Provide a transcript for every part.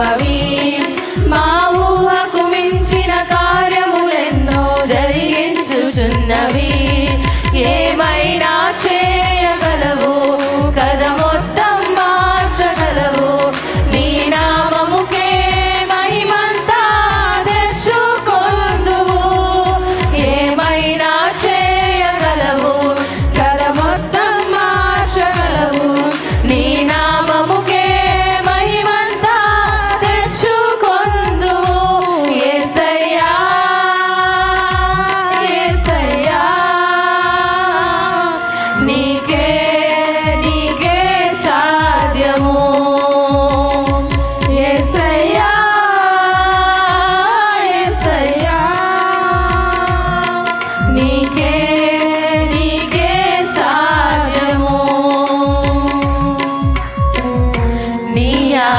Nueva Vida.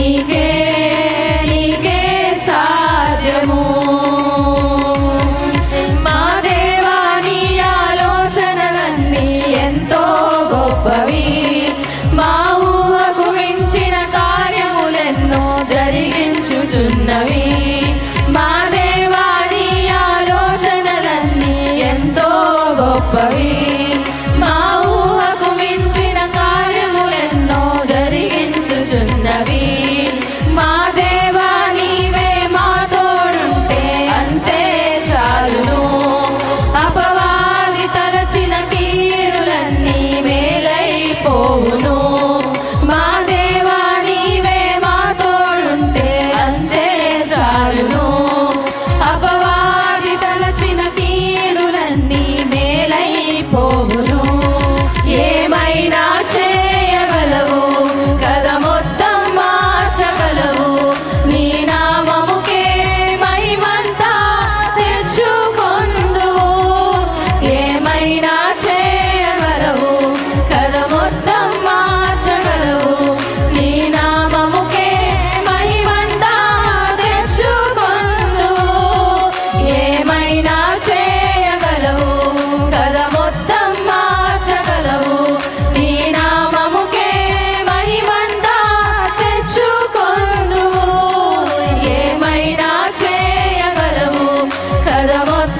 He. Садовод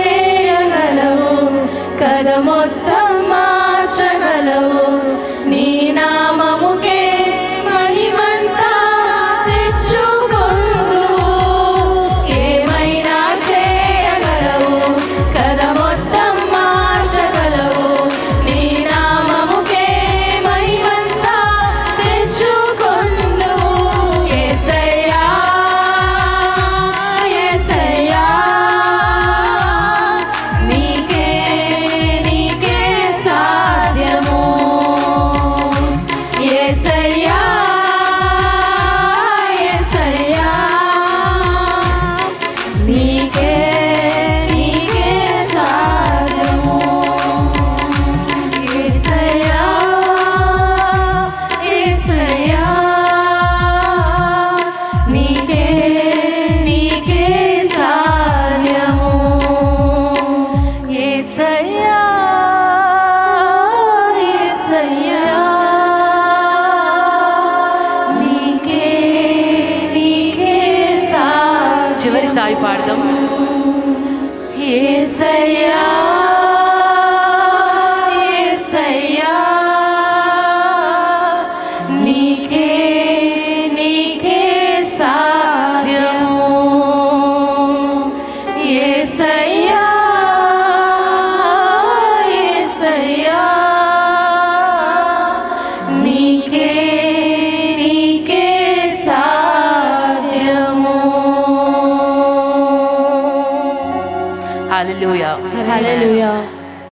చివరి పాడదాం. యేసయ్యా యేసయ్యా నీకే నీకే సాధ్యము. యేసయ్యా